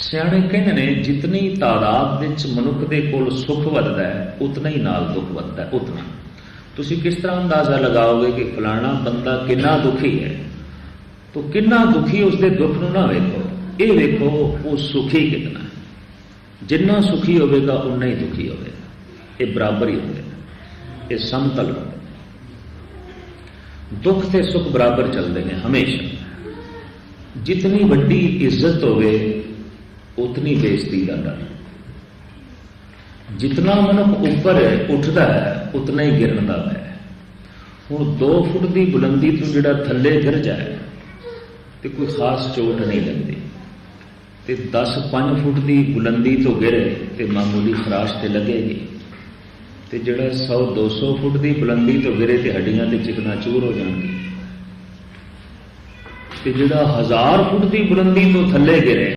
ਸਿਆਣੇ ਕਹਿੰਦੇ ਨੇ, ਜਿਤਨੀ ਤਾਦਾਦ ਵਿੱਚ ਮਨੁੱਖ ਦੇ ਕੋਲ ਸੁੱਖ ਵੱਧਦਾ ਹੈ, ਉਤਨਾ ਹੀ ਨਾਲ ਦੁੱਖ ਵੱਧਦਾ ਹੈ, ਉਤਨਾ। ਤੁਸੀਂ ਕਿਸ ਤਰ੍ਹਾਂ ਅੰਦਾਜ਼ਾ ਲਗਾਓਗੇ ਕਿ ਫਲਾਣਾ ਬੰਦਾ ਕਿੰਨਾ ਦੁਖੀ ਹੈ? ਤੋ ਕਿੰਨਾ ਦੁਖੀ ਉਸ ਦੇ ਦੁੱਖ ਨੂੰ ਨਾ ਵੇਖੋ। ਇਹ ਵੇਖੋ, ਉਹ ਸੁਖੀ ਕਿਤਨਾ ਜਿੰਨਾ ਸੁਖੀ ਹੋਵੇਗਾ, ਉਨਾ ਹੀ ਦੁਖੀ ਹੋਵੇਗਾ। ਇਹ ਬਰਾਬਰ ਹੀ ਹੁੰਦੇ ਇਹ ਸਮਤਲ ਹੁੰਦੇ ਨੇ। ਦੁੱਖ ਤੇ ਸੁੱਖ ਬਰਾਬਰ ਚੱਲਦੇ ਨੇ, ਹਮੇਸ਼ਾ। ਜਿਤਨੀ ਵੱਡੀ ਇੱਜ਼ਤ ਹੋਵੇ ਉਤਨੀ ਬੇਇੱਜ਼ਤੀ ਦਾ ਡਰ। ਜਿਤਨਾ ਮਨੁੱਖ ਉੱਪਰ ਉੱਠਦਾ ਹੈ, ਉਤਨਾ ਹੀ ਗਿਰਨ ਦਾ ਭੈ ਹੈ। ਹੁਣ 2 ਫੁੱਟ ਦੀ ਬੁਲੰਦੀ ਤੋਂ ਜਿਹੜਾ ਥੱਲੇ ਗਿਰ ਜਾਏ, ਤੇ ਕੋਈ ਖਾਸ ਚੋਟ ਨਹੀਂ ਲੱਗਦੀ। ਤੇ 10 5 ਫੁੱਟ ਦੀ ਬੁਲੰਦੀ ਤੋਂ ਗਿਰੇ, ਤੇ ਮਾਮੂਲੀ ਖਰਾਸ਼ ਤੇ ਲੱਗੇਗੀ। ਤੇ ਜਿਹੜਾ 100 200 ਫੁੱਟ ਦੀ ਬੁਲੰਦੀ ਤੋਂ ਗਿਰੇ, ਤੇ ਹੱਡੀਆਂ ਤੇ ਚਿਕਨਾ ਚੂਰ ਹੋ ਜਾਣਗੇ। ਤੇ ਜਿਹੜਾ 1000 ਫੁੱਟ ਦੀ ਬੁਲੰਦੀ ਤੋਂ ਥੱਲੇ ਗਿਰੇ